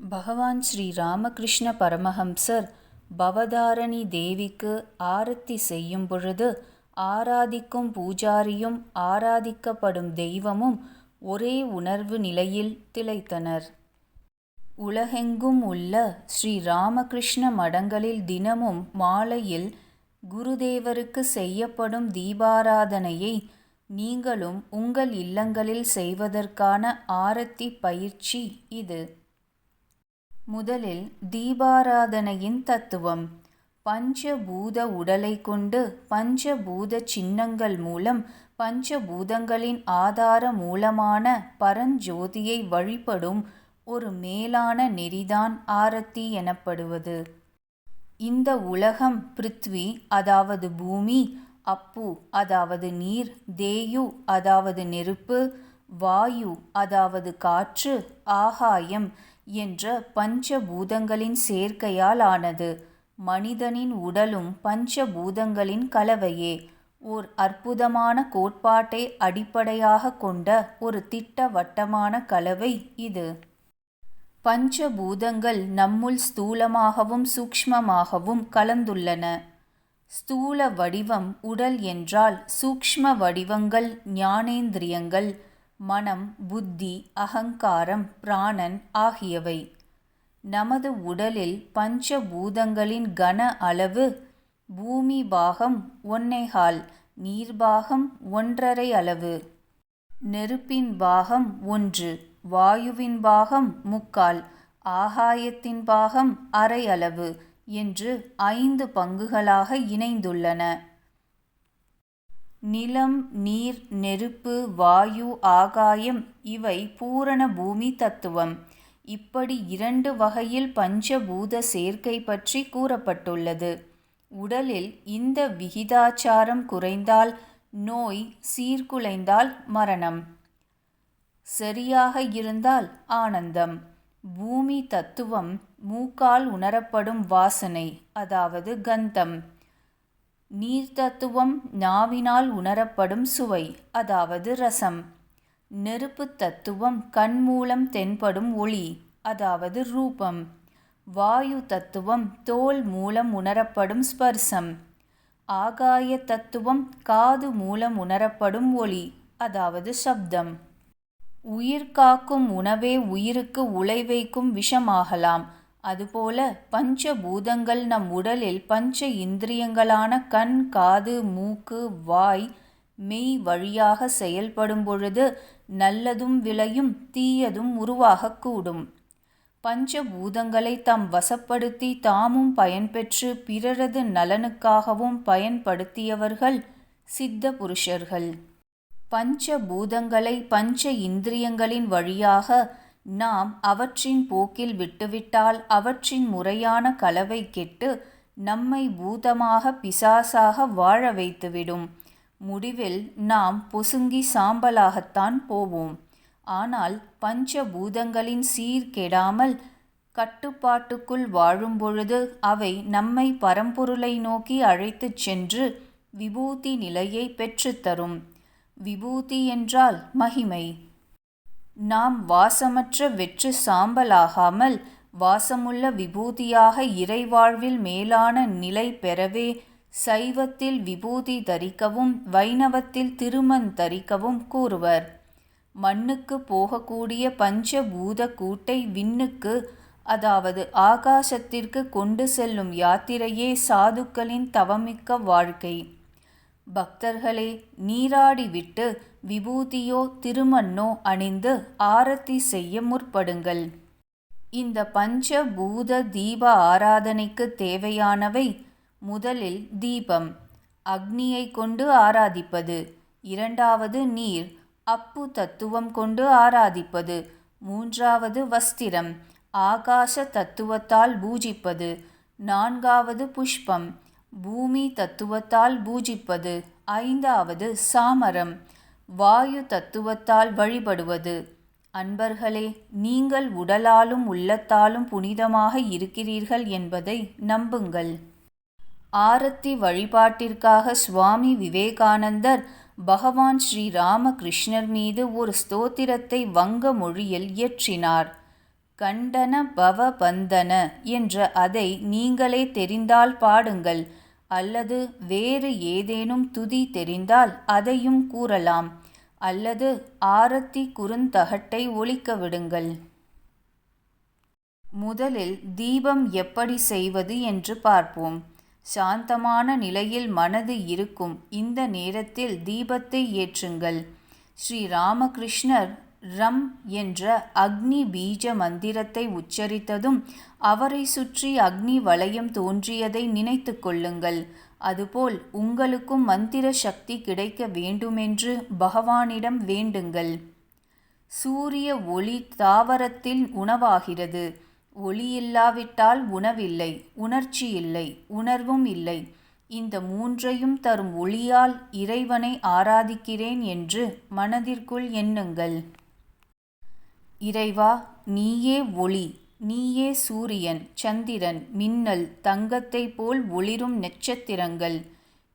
பகவான் ஸ்ரீ ராமகிருஷ்ண பரமஹம்சர் பவதாரணி தேவிக்கு ஆரத்தி செய்யும் பொழுது ஆராதிக்கும் பூஜாரியும் ஆராதிக்கப்படும் தெய்வமும் ஒரே உணர்வு நிலையில் திளைத்தனர். உலகெங்கும் உள்ள ஸ்ரீ ராமகிருஷ்ண மடங்களில் தினமும் மாலையில் குருதேவருக்கு செய்யப்படும் தீபாராதனையை நீங்களும் உங்கள் இல்லங்களில் செய்வதற்கான ஆரத்தி பயிற்சி இது. முதலில் தீபாராதனையின் தத்துவம் பஞ்ச பூத கொண்டு பஞ்ச பூத சின்னங்கள் மூலம் பஞ்ச பூதங்களின் ஆதார மூலமான பரஞ்சோதியை வழிபடும் ஒரு மேலான நெறிதான் ஆரத்தி எனப்படுவது. இந்த உலகம் பிருத்வி அதாவது பூமி அப்பு அதாவது நீர் தேயு அதாவது நெருப்பு வாயு அதாவது காற்று ஆகாயம் என்ற பஞ்ச பூதங்களின் சேர்க்கையால் ஆனது. மனிதனின் உடலும் பஞ்ச பூதங்களின் கலவையே. ஓர் அற்புதமான கோட்பாட்டை அடிப்படையாகக் கொண்ட ஒரு திட்டவட்டமான கலவை இது. பஞ்ச பூதங்கள் நம்முள் ஸ்தூலமாகவும் சூக்ஷ்மமாகவும் கலந்துள்ளன. ஸ்தூல வடிவம் உடல் என்றால் சூக்ஷ்ம வடிவங்கள் ஞானேந்திரியங்கள் மனம் புத்தி அகங்காரம் பிராணன் ஆகியவை. நமது உடலில் பஞ்ச பூதங்களின் கன அளவு பூமி பாகம் ஒன்னேகால் நீர் பாகம் ஒன்றரை அளவு. நெருப்பின் பாகம் ஒன்று வாயுவின் பாகம் முக்கால் ஆகாயத்தின் பாகம் அரை அளவு என்று ஐந்து பங்குகளாக இணைந்துள்ளன. நிலம் நீர் நெருப்பு வாயு ஆகாயம் இவை பூரண பூமி தத்துவம். இப்படி இரண்டு வகையில் பஞ்சபூத சேர்க்கை பற்றி கூறப்பட்டுள்ளது. உடலில் இந்த விகிதாச்சாரம் குறைந்தால் நோய் சீர்குலைந்தால் மரணம். சரியாக இருந்தால் ஆனந்தம். பூமி தத்துவம் மூக்கால் உணரப்படும் வாசனை அதாவது கந்தம். நீர் தத்துவம் நாவினால் உணரப்படும் சுவை அதாவது ரசம். நெருப்பு தத்துவம் கண் மூலம் தென்படும் ஒளி அதாவது ரூபம். வாயு தத்துவம் தோல் மூலம் உணரப்படும் ஸ்பர்சம். ஆகாய தத்துவம் காது மூலம் உணரப்படும் ஒளி அதாவது சப்தம். உயிர் காக்கும் உணவே உயிருக்கு உலை வைக்கும் விஷமாகலாம். அதுபோல பஞ்ச பூதங்கள் நம் உடலில் பஞ்ச இந்திரியங்களான கண் காது மூக்கு வாய் மெய் வழியாக செயல்படும் பொழுது நல்லதும் விளையும் தீயதும் உருவாகக் கூடும். பஞ்ச பூதங்களை தம் வசப்படுத்தி தாமும் பயன்பெற்று பிறரது நலனுக்காகவும் பயன்படுத்தியவர்கள் சித்த புருஷர்கள். பஞ்ச பூதங்களை பஞ்ச இந்திரியங்களின் வழியாக நாம் அவற்றின் போக்கில் விட்டுவிட்டால் அவற்றின் முறையான கலவை கெட்டு நம்மை பூதமாக பிசாசாக வாழ வைத்துவிடும். முடிவில் நாம் பொசுங்கி சாம்பலாகத்தான் போவோம். ஆனால் பஞ்ச பூதங்களின் சீர் கெடாமல் கட்டுப்பாட்டுக்குள் வாழும்பொழுது அவை நம்மை பரம்பொருளை நோக்கி அழைத்துச் சென்று விபூதி நிலையை பெற்றுத் தரும். விபூதி என்றால் மகிமை. நாம் வாசமற்ற வெற்று சாம்பலாகாமல் வாசமுள்ள விபூதியாக இறைவாழ்வில் மேலான நிலை பெறவே சைவத்தில் விபூதி தரிக்கவும் வைணவத்தில் திருமண் தரிக்கவும் கூறுவர். மண்ணுக்குப் போகக்கூடிய பஞ்ச பூதக் கூட்டை விண்ணுக்கு அதாவது ஆகாசத்திற்கு கொண்டு செல்லும் யாத்திரையே சாதுக்களின் தவமிக்க வாழ்க்கை. பக்தர்களே நீராடிவிட்டு விபூதியோ திருமண்ணோ அணிந்து ஆரத்தி செய்ய முற்படுங்கள். இந்த பஞ்ச பூத தீப ஆராதனைக்கு தேவையானவை முதலில் தீபம் அக்னியைக் கொண்டு ஆராதிப்பது. இரண்டாவது நீர் அப்பு தத்துவம் கொண்டு ஆராதிப்பது. மூன்றாவது வஸ்திரம் ஆகாச தத்துவத்தால் பூஜிப்பது. நான்காவது புஷ்பம் பூமி தத்துவத்தால் பூஜிப்பது. ஐந்தாவது சாமரம் வாயு தத்துவத்தால் வழிபடுவது. அன்பர்களே நீங்கள் உடலாலும் உள்ளத்தாலும் புனிதமாக இருக்கிறீர்கள் என்பதை நம்புங்கள். ஆரத்தி வழிபாட்டிற்காக சுவாமி விவேகானந்தர் பகவான் ஸ்ரீ ராமகிருஷ்ணர் மீது ஒரு ஸ்தோத்திரத்தை வங்க மொழியில் இயற்றினார். கண்டன பவ பந்தன என்ற அதை நீங்களே தெரிந்தால் பாடுங்கள் அல்லது வேறு ஏதேனும் துதி தெரிந்தால் அதையும் கூறலாம். அல்லது ஆரத்தி குறுந்தகட்டை ஒழிக்க விடுங்கள். முதலில் தீபம் எப்படி செய்வது என்று பார்ப்போம். சாந்தமான நிலையில் மனது இருக்கும் இந்த நேரத்தில் தீபத்தை ஏற்றுங்கள். ஸ்ரீ ராமகிருஷ்ணர் ரம் என்ற அக்னி பீஜ மந்திரத்தை உச்சரித்ததும் அவரை சுற்றி அக்னி வளையம் தோன்றியதை நினைத்து கொள்ளுங்கள். அதுபோல் உங்களுக்கும் மந்திர சக்தி கிடைக்க வேண்டுமென்று பகவானிடம் வேண்டுங்கள். சூரிய ஒளி தாவரத்தில் உணவாகிறது. ஒளி இல்லாவிட்டால் உணவில்லை உணர்ச்சி இல்லை உணர்வும் இல்லை. இந்த மூன்றையும் தரும் ஒளியால் இறைவனை ஆராதிக்கிறேன் என்று மனதிற்குள் எண்ணுங்கள். இறைவா நீயே ஒளி நீயே சூரியன் சந்திரன் மின்னல் தங்கத்தைப் போல் ஒளிரும் நட்சத்திரங்கள்.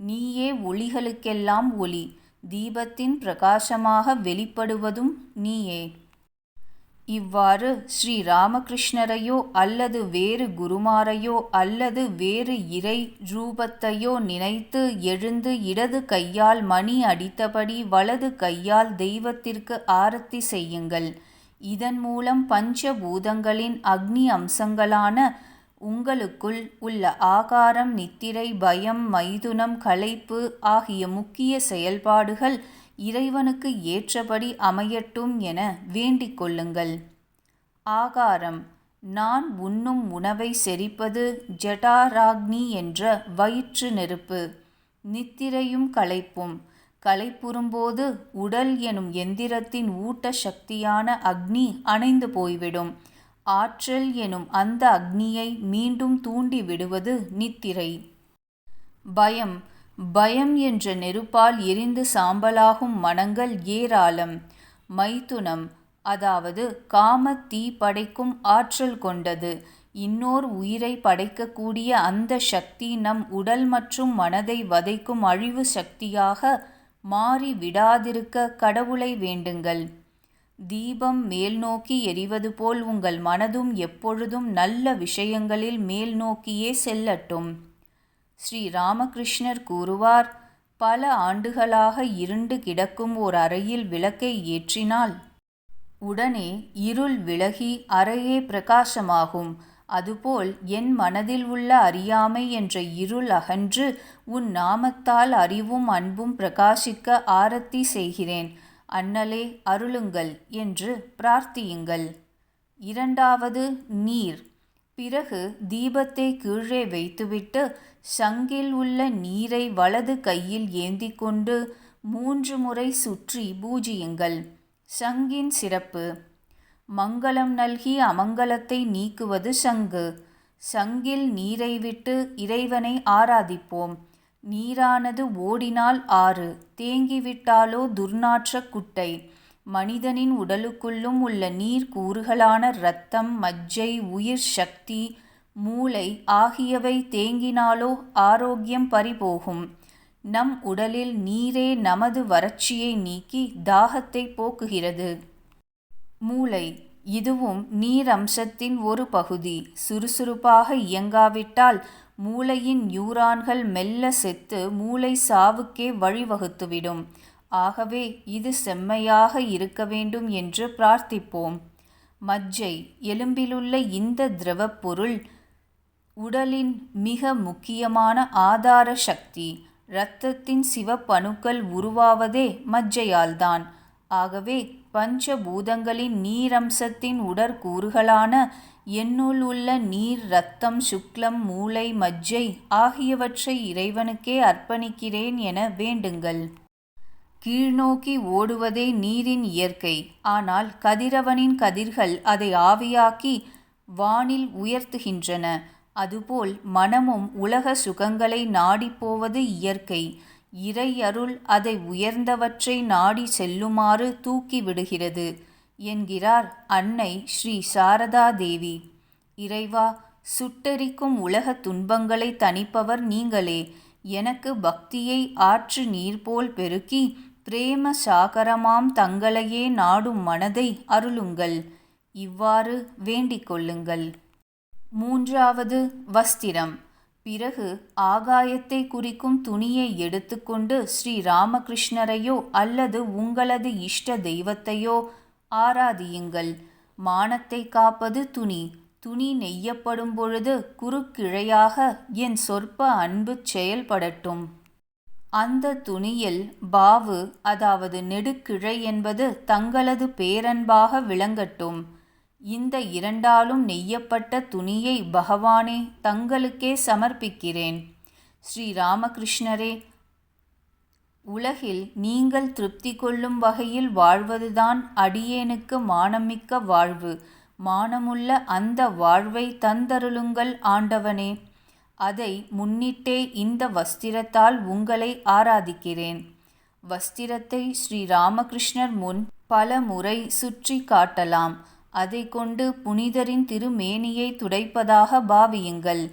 நீயே ஒளிகளுக்கெல்லாம் ஒளி தீபத்தின் பிரகாசமாக வெளிப்படுவதும் நீயே. இவ்வாறு ஸ்ரீ ராமகிருஷ்ணரையோ அல்லது வேறு குருமாரையோ அல்லது வேறு இறை ரூபத்தையோ நினைத்து எழுந்து இடது கையால் மணி அடித்தபடி வலது கையால் தெய்வத்திற்கு ஆரத்தி செய்யுங்கள். இதன் மூலம் பஞ்சபூதங்களின் அக்னி அம்சங்களான உங்களுக்குள் உள்ள ஆகாரம் நித்திரை பயம் மைதுனம் களைப்பு ஆகிய முக்கிய செயல்பாடுகள் இறைவனுக்கு ஏற்றபடி அமையட்டும் என வேண்டிக் கொள்ளுங்கள். ஆகாரம் நான் உண்ணும் உணவை செரிப்பது ஜட்டாராக்னி என்ற வயிற்று நெருப்பு. நித்திரையும் களைப்பும். களைப்புறும்போது உடல் எனும் எந்திரத்தின் ஊட்ட சக்தியான அக்னி அணைந்து போய்விடும். ஆற்றல் எனும் அந்த அக்னியை மீண்டும் தூண்டி விடுவது நித்திரை. பயம். பயம் என்ற நெருப்பால் எரிந்து சாம்பலாகும் மனங்கள் ஏராளம். மைதுனம். அதாவது காம தீ படைக்கும் ஆற்றல் கொண்டது. இன்னோர் உயிரை படைக்கக்கூடிய அந்த சக்தி நம் உடல் மற்றும் மனதை வதைக்கும் அழிவு சக்தியாக மாறி விடாதிருக்க கடவுளை வேண்டுங்கள். தீபம் மேல்நோக்கி எரிவது போல் உங்கள் மனதும் எப்பொழுதும் நல்ல விஷயங்களில் மேல் நோக்கியே செல்லட்டும். ஸ்ரீ ராமகிருஷ்ணர் கூறுவார் பல ஆண்டுகளாக இருண்டு கிடக்கும் ஓர் அறையில் விளக்கை ஏற்றினால் உடனே இருள் விலகி அறையே பிரகாசமாகும். அதுபோல் என் மனதில் உள்ள அறியாமை என்ற இருள் அகன்று உன் நாமத்தால் அறிவும் அன்பும் பிரகாசிக்க ஆரத்தி செய்கிறேன். அண்ணலே அருளுங்கள் என்று பிரார்த்தியுங்கள். இரண்டாவது நீர். பிறகு தீபத்தை கீழே வைத்துவிட்டு சங்கில் உள்ள நீரை வலது கையில் ஏந்தி கொண்டு மூன்று முறை சுற்றி பூஜியுங்கள். சங்கின் சிறப்பு. மங்களம் நல்கி அமங்கலத்தை நீக்குவது சங்கு. சங்கில் நீரை விட்டு இறைவனை ஆராதிப்போம். நீரானது ஓடினால் ஆறு. தேங்கிவிட்டாலோ துர்நாற்ற குட்டை. மனிதனின் உடலுக்குள்ளும் உள்ள நீர் கூறுகளான இரத்தம் மஜ்ஜை உயிர் சக்தி மூளை ஆகியவை தேங்கினாலோ ஆரோக்கியம் பறிபோகும். நம் உடலில் நீரே நமது வறட்சியை நீக்கி தாகத்தை போக்குகிறது. மூளை இதுவும் நீர் அம்சத்தின் ஒரு பகுதி. சுறுசுறுப்பாக இயங்காவிட்டால் மூளையின் நியூரான்கள் மெல்ல செத்து மூளை சாவுக்கே வழிவகுத்துவிடும். ஆகவே இது செம்மையாக இருக்க வேண்டும் என்று பிரார்த்திப்போம். மஜ்ஜை எலும்பிலுள்ள இந்த திரவப் பொருள் உடலின் மிக முக்கியமான ஆதார சக்தி. இரத்தத்தின் சிவப்பணுக்கள் உருவாவதே மஜ்ஜையால்தான். ஆகவே பஞ்சபூதங்களின் நீரம்சத்தின் உடற்கூறுகளான என்னுள் உள்ள நீர் இரத்தம் சுக்லம் மூளை மஜ்ஜை ஆகியவற்றை இறைவனுக்கே அர்ப்பணிக்கிறேன் என வேண்டுங்கள். கீழ்நோக்கி ஓடுவதே நீரின் இயற்கை. ஆனால் கதிரவனின் கதிர்கள் அதை ஆவியாக்கி வானில் உயர்த்துகின்றன. அதுபோல் மனமும் உலக சுகங்களை நாடிப்போவது இயற்கை. இறை அருள் அதை உயர்ந்தவற்றை நாடி செல்லுமாறு தூக்கி விடுகிறது என்கிறார் அன்னை ஸ்ரீ சாரதா தேவி. இறைவா சுட்டெரிக்கும் உலக துன்பங்களை தணிப்பவர் நீங்களே. எனக்கு பக்தியை ஆற்று நீர் போல் பெருக்கி பிரேம சாகரமாம் தங்களையே நாடும் மனதை அருளுங்கள். இவ்வாறு வேண்டிக் கொள்ளுங்கள். மூன்றாவது வஸ்திரம். பிறகு ஆகாயத்தை குறிக்கும் துணியை எடுத்துக்கொண்டு ஸ்ரீ ராமகிருஷ்ணரையோ அல்லது உங்களது இஷ்ட தெய்வத்தையோ ஆராதியுங்கள். மானத்தை காப்பது துணி. துணி நெய்யப்படும் பொழுது குறுக்கிழையாக என் சொற்ப அன்பு செயல்படட்டும். அந்த துணியில் பாவு அதாவது நெடுக்கிழை என்பது தங்களது பேரன்பாக விளங்கட்டும். இந்த இரண்டாலும் நெய்யப்பட்ட துணியை பகவானே தங்களுக்கே சமர்ப்பிக்கிறேன். ஸ்ரீ ராமகிருஷ்ணரே உலகில் நீங்கள் திருப்தி கொள்ளும் வகையில் வாழ்வதுதான் அடியேனுக்கு மானமிக்க வாழ்வு. மானமுள்ள அந்த வாழ்வை தந்தருளுங்கள் ஆண்டவனே. அதை முன்னிட்டே இந்த வஸ்திரத்தால் உங்களை ஆராதிக்கிறேன். வஸ்திரத்தை ஸ்ரீ ராமகிருஷ்ணர் முன் பல முறை சுற்றி காட்டலாம். அதை கொண்டு புனிதரின் திருமேனியை துடைப்பதாக பாவியுங்கள்.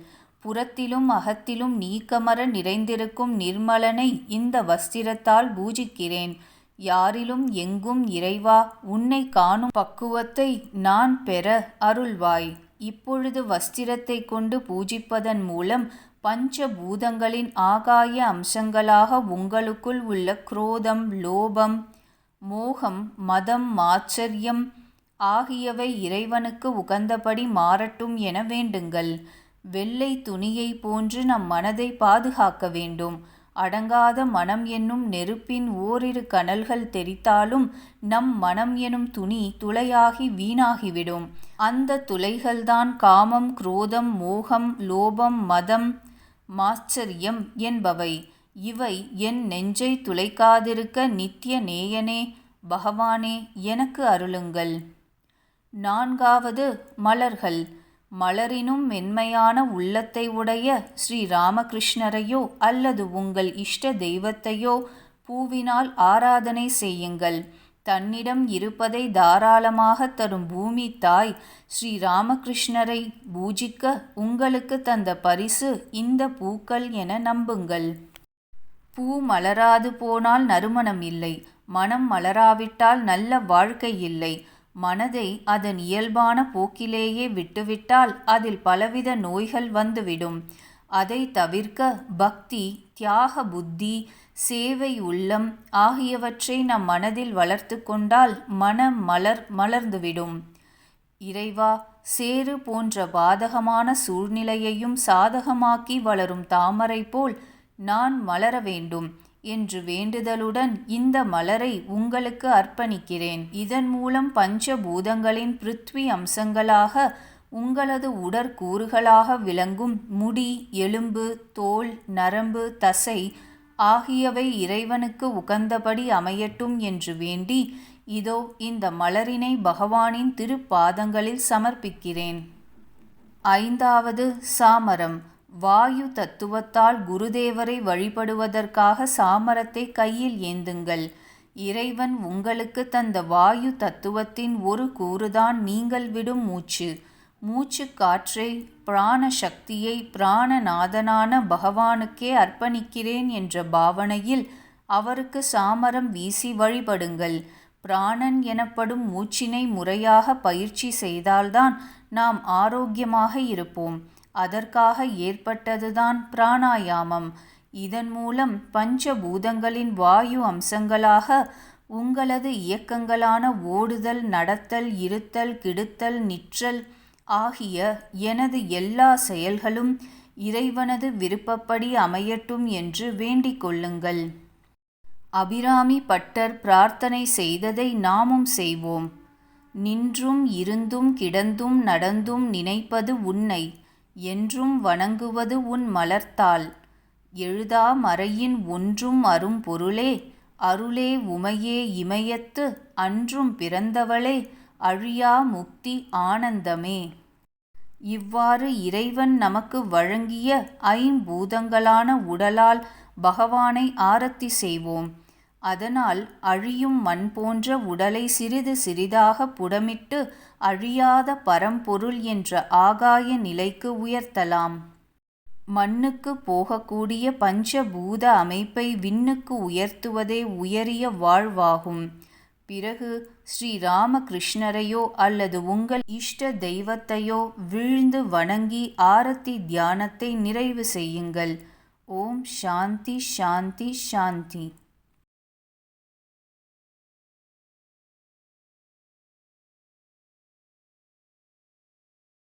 புறத்திலும் அகத்திலும் நீக்கமர நிறைந்திருக்கும் நிர்மலனை இந்த வஸ்திரத்தால் பூஜிக்கிறேன். யாரிலும் எங்கும் இறைவா உன்னை காணும் பக்குவத்தை நான் பெற அருள்வாய். இப்பொழுது வஸ்திரத்தை கொண்டு பூஜிப்பதன் மூலம் பஞ்ச பூதங்களின் ஆகாய அம்சங்களாக உங்களுக்குள் உள்ள குரோதம் லோபம் மோகம் மதம் மாச்சரியம் ஆகியவை இறைவனுக்கு உகந்தபடி மாறட்டும் என வேண்டுங்கள். வெள்ளை துணியை போன்று நம் மனதை பாதுகாக்க வேண்டும். அடங்காத மனம் என்னும் நெருப்பின் ஓரிரு கனல்கள் தெரித்தாலும் நம் மனம் எனும் துணி துளையாகி வீணாகிவிடும். அந்த துளைகள்தான் காமம் குரோதம் மோகம் லோபம் மதம் மாச்சரியம் என்பவை. இவை என் நெஞ்சை துளைக்காதிருக்க நித்திய நேயனே பகவானே எனக்கு அருளுங்கள். நான்காவது மலர்கள். மலரினும் மென்மையான உள்ளத்தை உடைய ஸ்ரீ ராமகிருஷ்ணரையோ அல்லது உங்கள் இஷ்ட தெய்வத்தையோ பூவினால் ஆராதனை செய்யுங்கள். தன்னிடம் இருப்பதை தாராளமாக தரும் பூமி தாய் ஸ்ரீ ராமகிருஷ்ணரை பூஜிக்க உங்களுக்கு தந்த பரிசு இந்த பூக்கள் என நம்புங்கள். பூ மலராது போனால் நறுமணம் இல்லை. மனம் மலராவிட்டால் நல்ல வாழ்க்கை இல்லை. மனதை அதன் இயல்பான போக்கிலேயே விட்டுவிட்டால் அதில் பலவித நோய்கள் வந்துவிடும். அதை தவிர்க்க பக்தி தியாக புத்தி சேவை உள்ளம் ஆகியவற்றை நம் மனதில் வளர்த்து கொண்டால் மனம் மலர் மலர்ந்துவிடும். இறைவா சேறு போன்ற பாதகமான சூழ்நிலையையும் சாதகமாக்கி வளரும் தாமரை போல் நான் மலர வேண்டும். என்று வேண்டுதலுடன் இந்த மலரை உங்களுக்கு அர்ப்பணிக்கிறேன். இதன் மூலம் பஞ்சபூதங்களின் பிருத்வி அம்சங்களாக உங்களது உடற்கூறுகளாக விளங்கும் முடி எலும்பு தோல் நரம்பு தசை ஆகியவை இறைவனுக்கு உகந்தபடி அமையட்டும் என்று வேண்டி இதோ இந்த மலரினை பகவானின் திருப்பாதங்களில் சமர்ப்பிக்கிறேன். ஐந்தாவது சாமரம். வாயு தத்துவத்தால் குருதேவரை வழிபடுவதற்காக சாமரத்தை கையில் ஏந்துங்கள். இறைவன் உங்களுக்கு தந்த வாயு தத்துவத்தின் ஒரு கூறுதான் நீங்கள் விடும் மூச்சு. மூச்சு காற்றை பிராண சக்தியை பிராணநாதனான பகவானுக்கே அர்ப்பணிக்கிறேன் என்ற பாவனையில் அவருக்கு சாமரம் வீசி வழிபடுங்கள். பிராணன் எனப்படும் மூச்சினை முறையாக பயிற்சி செய்தால்தான் நாம் ஆரோக்கியமாக இருப்போம். அதற்காக ஏற்பட்டதுதான் பிராணாயாமம். இதன் மூலம் பஞ்சபூதங்களின் வாயு அம்சங்களாக உங்களது இயக்கங்களான ஓடுதல் நடத்தல் இருத்தல் கிடுத்தல் நிற்றல் ஆகிய எனது எல்லா செயல்களும் இறைவனது விருப்பப்படி அமையட்டும் என்று வேண்டிக் கொள்ளுங்கள். அபிராமி பட்டர் பிரார்த்தனை செய்ததை நாமும் செய்வோம். நின்றும் இருந்தும் கிடந்தும் நடந்தும் நினைப்பது உன்னை என்றும் வணங்குவது உன் மலர்த்தாள். எழுதா மறையின் ஒன்றும் அரும் பொருளே அருளே உமையே இமயத்து அன்றும் பிறந்தவளே அழியா முக்தி ஆனந்தமே. இவ்வாறு இறைவன் நமக்கு வழங்கிய ஐம்பூதங்களான உடலால் பகவானை ஆரத்தி செய்வோம். அதனால் அழியும் மண் போன்ற உடலை சிறிது சிறிதாக புடமிட்டு அழியாத பரம்பொருள் என்ற ஆகாய நிலைக்கு உயர்த்தலாம். மண்ணுக்கு போகக்கூடிய பஞ்சபூத அமைப்பை விண்ணுக்கு உயர்த்துவதே உயரிய வாழ்வாகும். பிறகு ஸ்ரீ ராமகிருஷ்ணரையோ அல்லது உங்கள் இஷ்ட தெய்வத்தையோ விழுந்து வணங்கி ஆரத்தி தியானத்தை நிறைவு செய்யுங்கள். ஓம் சாந்தி சாந்தி சாந்தி.